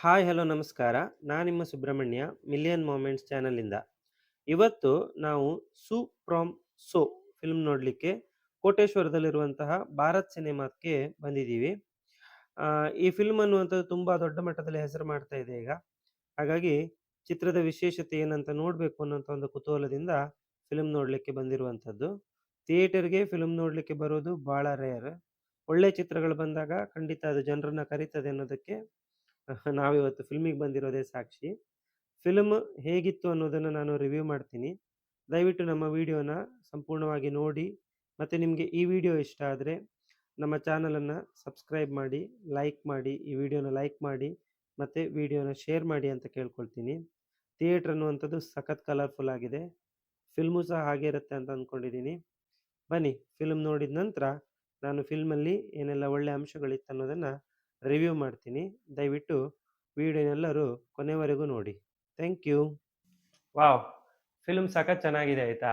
Hi, hello, ನಮಸ್ಕಾರ. ನಾನು ನಿಮ್ಮ ಸುಬ್ರಹ್ಮಣ್ಯ, ಮಿಲಿಯನ್ ಮೂಮೆಂಟ್ಸ್ ಚಾನಲಿಂದ ಇವತ್ತು ನಾವು ಸು ಫ್ರಾಮ್ ಸೋ ಫಿಲ್ಮ್ ನೋಡಲಿಕ್ಕೆ ಕೋಟೇಶ್ವರದಲ್ಲಿರುವಂತಹ ಭಾರತ್ ಸಿನಿಮಾಕ್ಕೆ ಬಂದಿದ್ದೀವಿ. ಈ ಫಿಲ್ಮ್ ಅನ್ನುವಂಥದ್ದು ತುಂಬ ದೊಡ್ಡ ಮಟ್ಟದಲ್ಲಿ ಹೆಸರು ಮಾಡ್ತಾ ಇದೆ ಈಗ. ಹಾಗಾಗಿ ಚಿತ್ರದ ವಿಶೇಷತೆ ಏನಂತ ನೋಡಬೇಕು ಅನ್ನೋಂಥ ಒಂದು ಕುತೂಹಲದಿಂದ ಫಿಲ್ಮ್ ನೋಡಲಿಕ್ಕೆ ಬಂದಿರುವಂಥದ್ದು. ಥಿಯೇಟರ್ಗೆ ಫಿಲ್ಮ್ ನೋಡಲಿಕ್ಕೆ ಬರೋದು ಭಾಳ ರೇರ್. ಒಳ್ಳೆ ಚಿತ್ರಗಳು ಬಂದಾಗ ಖಂಡಿತ ಅದು ಜನರನ್ನ ಕರೀತದೆ ಅನ್ನೋದಕ್ಕೆ ನಾವಿವತ್ತು ಫಿಲ್ಮಿಗೆ ಬಂದಿರೋದೇ ಸಾಕ್ಷಿ. ಫಿಲ್ಮ್ ಹೇಗಿತ್ತು ಅನ್ನೋದನ್ನು ನಾನು ರಿವ್ಯೂ ಮಾಡ್ತೀನಿ. ದಯವಿಟ್ಟು ನಮ್ಮ ವಿಡಿಯೋನ ಸಂಪೂರ್ಣವಾಗಿ ನೋಡಿ, ಮತ್ತು ನಿಮಗೆ ಈ ವಿಡಿಯೋ ಇಷ್ಟ ಆದರೆ ನಮ್ಮ ಚಾನಲನ್ನು ಸಬ್ಸ್ಕ್ರೈಬ್ ಮಾಡಿ, ಲೈಕ್ ಮಾಡಿ, ಈ ವಿಡಿಯೋನ ಲೈಕ್ ಮಾಡಿ, ಮತ್ತು ವಿಡಿಯೋನ ಶೇರ್ ಮಾಡಿ ಅಂತ ಕೇಳ್ಕೊಳ್ತೀನಿ. ಥಿಯೇಟ್ರ್ ಅನ್ನುವಂಥದ್ದು ಸಖತ್ ಕಲರ್ಫುಲ್ ಆಗಿದೆ. ಫಿಲ್ಮು ಸಹ ಹಾಗೆ ಇರುತ್ತೆ ಅಂತ ಅಂದ್ಕೊಂಡಿದ್ದೀನಿ ಬನ್ನಿ, ಫಿಲ್ಮ್ ನೋಡಿದ ನಂತರ ನಾನು ಫಿಲ್ಮಲ್ಲಿ ಏನೆಲ್ಲ ಒಳ್ಳೆಯ ಅಂಶಗಳಿತ್ತು ಅನ್ನೋದನ್ನು ರಿವ್ಯೂ ಮಾಡ್ತೀನಿ. ದಯವಿಟ್ಟು ವಿಡಿಯೋನೆಲ್ಲರೂ ಕೊನೆವರೆಗೂ ನೋಡಿ. Thank you. ವಾವ್. ಫಿಲ್ಮ್ ಸಖತ್ ಚೆನ್ನಾಗಿದೆ ಆಯಿತಾ?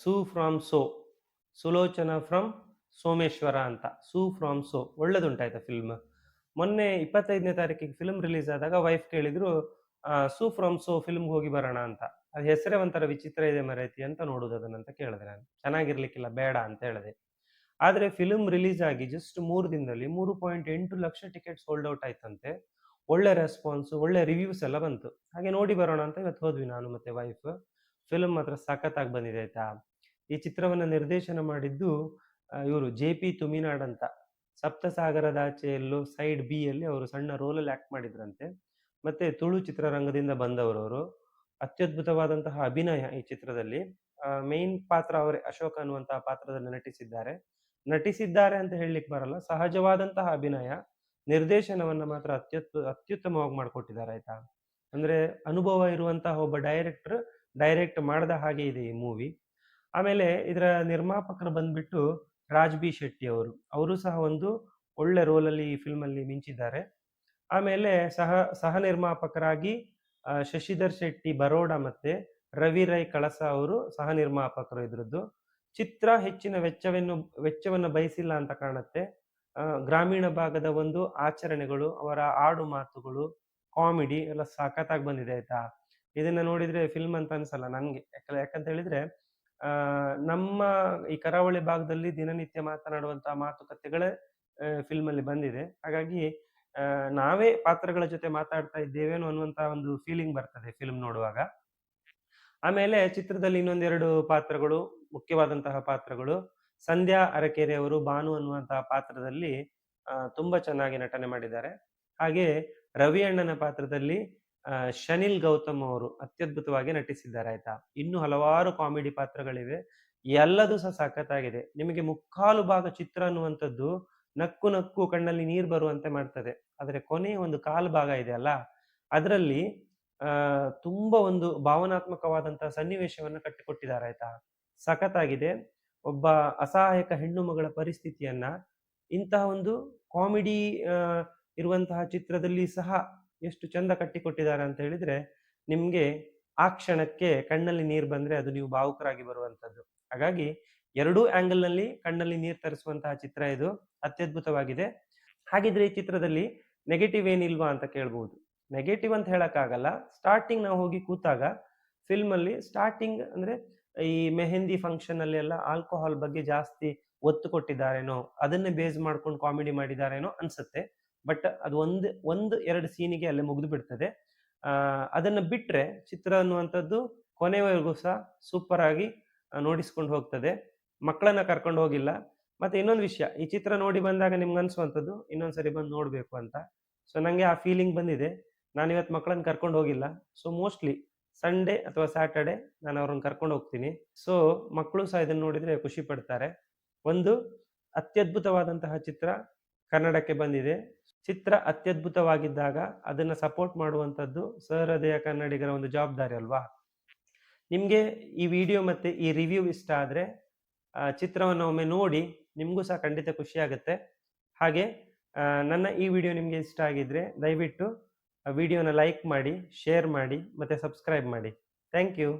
ಸೂ ಫ್ರಾಮ್ ಸೋ. ಸುಲೋಚನಾ ಫ್ರಮ್ ಸೋಮೇಶ್ವರ ಅಂತ. ಸೂ ಫ್ರಾಮ್ ಸೋ. ಒಳ್ಳೇದುಂಟಾಯ್ತಾ ಫಿಲ್ಮ್? ಮೊನ್ನೆ ಇಪ್ಪತ್ತೈದನೇ ತಾರೀಕಿಗೆ ಫಿಲ್ಮ್ ರಿಲೀಸ್ ಆದಾಗ ವೈಫ್ ಕೇಳಿದ್ರು ಸೂ ಫ್ರಮ್ ಸೋ ಫಿಲ್ಮ್ಗೆ ಹೋಗಿ ಬರೋಣ ಅಂತ. ಅದು ಹೆಸರೇ ಒಂಥರ ವಿಚಿತ್ರ ಇದೆ ಮರೈತಿ ಅಂತ ನೋಡೋದು ಅದನ್ನಂತ ಕೇಳಿದೆ ನಾನು. ಚೆನ್ನಾಗಿರ್ಲಿಕ್ಕಿಲ್ಲ, ಬೇಡ ಅಂತ ಹೇಳಿದೆ. ಆದರೆ ಫಿಲ್ಮ್ ರಿಲೀಸ್ ಆಗಿ ಜಸ್ಟ್ ಮೂರು ದಿನದಲ್ಲಿ ಮೂರು ಪಾಯಿಂಟ್ ಎಂಟು ಲಕ್ಷ ಟಿಕೆಟ್ಸ್ ಹೋಲ್ಡ್ ಔಟ್ ಆಯ್ತಂತೆ. ಒಳ್ಳೆ ರೆಸ್ಪಾನ್ಸ್ ಒಳ್ಳೆ ರಿವ್ಯೂಸ್ ಎಲ್ಲ ಬಂತು. ಹಾಗೆ ನೋಡಿ ಬರೋಣ ಅಂತ ಇವತ್ತು ಹೋದ್ವಿ ನಾನು ಮತ್ತೆ ವೈಫ್ ಫಿಲ್ಮ್ ಮಾತ್ರ ಸಖತ್ತಾಗಿ ಬಂದಿದೆ ಆಯ್ತಾ? ಈ ಚಿತ್ರವನ್ನ ನಿರ್ದೇಶನ ಮಾಡಿದ್ದು ಇವರು ಜೆ ಪಿ ತುಮಿನಾಡ್ ಅಂತ. ಸಪ್ತಸಾಗರದ ಎಲ್ಲೋ ಸೈಡ್ ಬಿ ಅಲ್ಲಿ ಅವರು ಸಣ್ಣ ರೋಲಲ್ಲಿ ಆಕ್ಟ್ ಮಾಡಿದ್ರಂತೆ. ಮತ್ತೆ ತುಳು ಚಿತ್ರರಂಗದಿಂದ ಬಂದವರು ಅವರು. ಅತ್ಯದ್ಭುತವಾದಂತಹ ಅಭಿನಯ ಈ ಚಿತ್ರದಲ್ಲಿ. ಮೇನ್ ಪಾತ್ರ ಅವರೇ, ಅಶೋಕ್ ಅನ್ನುವಂತಹ ಪಾತ್ರದಲ್ಲಿ ನಟಿಸಿದ್ದಾರೆ. ನಟಿಸಿದ್ದಾರೆ ಅಂತ ಹೇಳಲಿಕ್ಕೆ ಬರಲ್ಲ. ಸಹಜವಾದಂತಹ ಅಭಿನಯ. ನಿರ್ದೇಶನವನ್ನ ಮಾತ್ರ ಅತ್ಯುತ್, ಅತ್ಯುತ್ತಮವಾಗಿ ಮಾಡಿಕೊಟ್ಟಿದ್ದಾರೆ, ಆಯ್ತಾ? ಅಂದ್ರೆ ಅನುಭವ ಇರುವಂತಹ ಒಬ್ಬ ಡೈರೆಕ್ಟರ್ ಡೈರೆಕ್ಟ್ ಮಾಡದ ಹಾಗೆ ಇದೆ ಈ ಮೂವಿ. ಆಮೇಲೆ ಇದರ ನಿರ್ಮಾಪಕರು ಬಂದ್ಬಿಟ್ಟು ರಾಜ್ ಬಿ ಶೆಟ್ಟಿ ಅವರು. ಅವರು ಸಹ ಒಂದು ಒಳ್ಳೆ ರೋಲಲ್ಲಿ ಈ ಫಿಲ್ಮ್ ಅಲ್ಲಿ ಮಿಂಚಿದ್ದಾರೆ. ಆಮೇಲೆ ಸಹ ಸಹ ನಿರ್ಮಾಪಕರಾಗಿ ಶಶಿಧರ್ ಶೆಟ್ಟಿ, ಬರೋಡ ಮತ್ತೆ ರವಿ ರೈ ಕಳಸ ಅವರು ಸಹ ನಿರ್ಮಾಪಕರು ಇದ್ರದ್ದು. ಚಿತ್ರ ಹೆಚ್ಚಿನ ವೆಚ್ಚವನ್ನು ವೆಚ್ಚವನ್ನು ಬಯಸಿಲ್ಲ ಅಂತ ಕಾಣುತ್ತೆ. ಗ್ರಾಮೀಣ ಭಾಗದ ಒಂದು ಆಚರಣೆಗಳು, ಅವರ ಆಡು ಮಾತುಗಳು, ಕಾಮಿಡಿ ಎಲ್ಲ ಸಖತ್ತಾಗಿ ಬಂದಿದೆ ಆಯ್ತಾ? ಇದನ್ನ ನೋಡಿದ್ರೆ ಫಿಲ್ಮ್ ಅಂತ ಅನ್ಸಲ್ಲ ನನ್ಗೆ. ಯಾಕಂತ ಹೇಳಿದ್ರೆ ನಮ್ಮ ಈ ಕರಾವಳಿ ಭಾಗದಲ್ಲಿ ದಿನನಿತ್ಯ ಮಾತನಾಡುವಂತಹ ಮಾತುಕತೆಗಳೇ ಫಿಲ್ಮ್ ಅಲ್ಲಿ ಬಂದಿದೆ. ಹಾಗಾಗಿ ನಾವೇ ಪಾತ್ರಗಳ ಜೊತೆ ಮಾತಾಡ್ತಾ ಇದ್ದೇವೇನೋ ಅನ್ನುವಂತ ಒಂದು ಫೀಲಿಂಗ್ ಬರ್ತದೆ ಫಿಲ್ಮ್ ನೋಡುವಾಗ. ಆಮೇಲೆ ಚಿತ್ರದಲ್ಲಿ ಇನ್ನೊಂದೆರಡು ಪಾತ್ರಗಳು, ಮುಖ್ಯವಾದಂತಹ ಪಾತ್ರಗಳು. ಸಂಧ್ಯಾ ಅರಕೆರೆ ಅವರು ಭಾನು ಅನ್ನುವಂತಹ ಪಾತ್ರದಲ್ಲಿ ತುಂಬಾ ಚೆನ್ನಾಗಿ ನಟನೆ ಮಾಡಿದ್ದಾರೆ. ಹಾಗೆ ರವಿ ಅಣ್ಣನ ಪಾತ್ರದಲ್ಲಿ ಶನಿಲ್ ಗೌತಮ್ ಅವರು ಅತ್ಯದ್ಭುತವಾಗಿ ನಟಿಸಿದ್ದಾರೆ, ಆಯ್ತಾ? ಇನ್ನು ಹಲವಾರು ಕಾಮಿಡಿ ಪಾತ್ರಗಳಿವೆ. ಎಲ್ಲದೂ ಸಹ ಸಖತ್ತಾಗಿದೆ. ನಿಮಗೆ ಮುಕ್ಕಾಲು ಭಾಗ ಚಿತ್ರ ಅನ್ನುವಂಥದ್ದು ನಕ್ಕು ನಕ್ಕು ಕಣ್ಣಲ್ಲಿ ನೀರು ಬರುವಂತೆ ಮಾಡ್ತದೆ. ಆದರೆ ಕೊನೆಯ ಒಂದು ಕಾಲು ಭಾಗ ಇದೆ ಅಲ್ಲ? ಅದರಲ್ಲಿ ತುಂಬಾ ಒಂದು ಭಾವನಾತ್ಮಕವಾದಂತಹ ಸನ್ನಿವೇಶವನ್ನು ಕಟ್ಟಿಕೊಟ್ಟಿದ್ದಾರೆ, ಆಯ್ತಾ? ಸಖತ್ತಾಗಿದೆ. ಒಬ್ಬ ಅಸಹಾಯಕ ಹೆಣ್ಣು ಮಗಳ ಪರಿಸ್ಥಿತಿಯನ್ನ ಇಂತಹ ಒಂದು ಕಾಮಿಡಿ ಇರುವಂತಹ ಚಿತ್ರದಲ್ಲಿ ಸಹ ಎಷ್ಟು ಚಂದ ಕಟ್ಟಿಕೊಟ್ಟಿದ್ದಾರೆ ಅಂತ ಹೇಳಿದ್ರೆ, ನಿಮ್ಗೆ ಆ ಕ್ಷಣಕ್ಕೆ ಕಣ್ಣಲ್ಲಿ ನೀರು ಬಂದ್ರೆ ಅದು ನೀವು ಭಾವುಕರಾಗಿ ಬರುವಂತದ್ದು. ಹಾಗಾಗಿ ಎರಡೂ ಆಂಗಲ್ನಲ್ಲಿ ಕಣ್ಣಲ್ಲಿ ನೀರು ತರಿಸುವಂತಹ ಚಿತ್ರ ಇದು. ಅತ್ಯದ್ಭುತವಾಗಿದೆ. ಹಾಗಿದ್ರೆ ಈ ಚಿತ್ರದಲ್ಲಿ ನೆಗೆಟಿವ್ ಏನಿಲ್ವಾ ಅಂತ ಕೇಳ್ಬಹುದು ನೆಗೆಟಿವ್ ಅಂತ ಹೇಳೋಕ್ಕಾಗಲ್ಲ. ಸ್ಟಾರ್ಟಿಂಗ್ ನಾವು ಹೋಗಿ ಕೂತಾಗ ಫಿಲ್ಮಲ್ಲಿ ಸ್ಟಾರ್ಟಿಂಗ್ ಅಂದ್ರೆ ಈ ಮೆಹಂದಿ ಫಂಕ್ಷನ್ ಅಲ್ಲಿ ಎಲ್ಲ ಆಲ್ಕೋಹಾಲ್ ಬಗ್ಗೆ ಜಾಸ್ತಿ ಒತ್ತು ಕೊಟ್ಟಿದ್ದಾರೇನೋ, ಅದನ್ನೇ ಬೇಸ್ ಮಾಡ್ಕೊಂಡು ಕಾಮಿಡಿ ಮಾಡಿದಾರೇನೋ ಅನ್ಸುತ್ತೆ. ಬಟ್ ಅದು ಒಂದು ಒಂದು, ಎರಡು ಸೀನಿಗೆ ಅಲ್ಲೇ ಮುಗಿದು ಬಿಡ್ತದೆ. ಅದನ್ನು ಬಿಟ್ರೆ ಚಿತ್ರ ಅನ್ನುವಂಥದ್ದು ಕೊನೆವರೆಗೂ ಸಹ ಸೂಪರ್ ಆಗಿ ನೋಡಿಸ್ಕೊಂಡು ಹೋಗ್ತದೆ. ಮಕ್ಕಳನ್ನ ಕರ್ಕೊಂಡು ಹೋಗಿಲ್ಲ. ಮತ್ತೆ ಇನ್ನೊಂದು ವಿಷಯ, ಈ ಚಿತ್ರ ನೋಡಿ ಬಂದಾಗ ನಿಮ್ಗೆ ಅನ್ಸುವಂಥದ್ದು ಇನ್ನೊಂದ್ಸರಿ ಬಂದು ನೋಡಬೇಕು ಅಂತ. ಸೊ ನನಗೆ ಆ ಫೀಲಿಂಗ್ ಬಂದಿದೆ. ನಾನು ಇವತ್ತು ಮಕ್ಕಳನ್ನ ಕರ್ಕೊಂಡು ಹೋಗಿಲ್ಲ. ಸೊ ಮೋಸ್ಟ್ಲಿ ಸಂಡೇ ಅಥವಾ ಸ್ಯಾಟರ್ಡೆ ನಾನು ಅವ್ರನ್ನ ಕರ್ಕೊಂಡು ಹೋಗ್ತೀನಿ. ಸೊ ಮಕ್ಕಳು ಸಹ ಇದನ್ನು ನೋಡಿದರೆ ಖುಷಿ ಪಡ್ತಾರೆ. ಒಂದು ಅತ್ಯದ್ಭುತವಾದಂತಹ ಚಿತ್ರ ಕನ್ನಡಕ್ಕೆ ಬಂದಿದೆ. ಚಿತ್ರ ಅತ್ಯದ್ಭುತವಾಗಿದ್ದಾಗ ಅದನ್ನ ಸಪೋರ್ಟ್ ಮಾಡುವಂಥದ್ದು ಸಹೃದಯ ಕನ್ನಡಿಗರ ಒಂದು ಜವಾಬ್ದಾರಿ ಅಲ್ವಾ? ನಿಮಗೆ ಈ ವಿಡಿಯೋ ಮತ್ತು ಈ ರಿವ್ಯೂ ಇಷ್ಟ ಆದರೆ ಚಿತ್ರವನ್ನು ಒಮ್ಮೆ ನೋಡಿ ನಿಮಗೂ ಸಹ ಖಂಡಿತ ಖುಷಿ ಆಗುತ್ತೆ. ಹಾಗೆ ನನ್ನ ಈ ವಿಡಿಯೋ ನಿಮಗೆ ಇಷ್ಟ ಆಗಿದ್ರೆ ದಯವಿಟ್ಟು ವಿಡಿಯೋನ ಲೈಕ್ ಮಾಡಿ ಶೇರ್ ಮಾಡಿ ಮತ್ತೆ ಸಬ್ಸ್ಕ್ರೈಬ್ ಮಾಡಿ. Thank you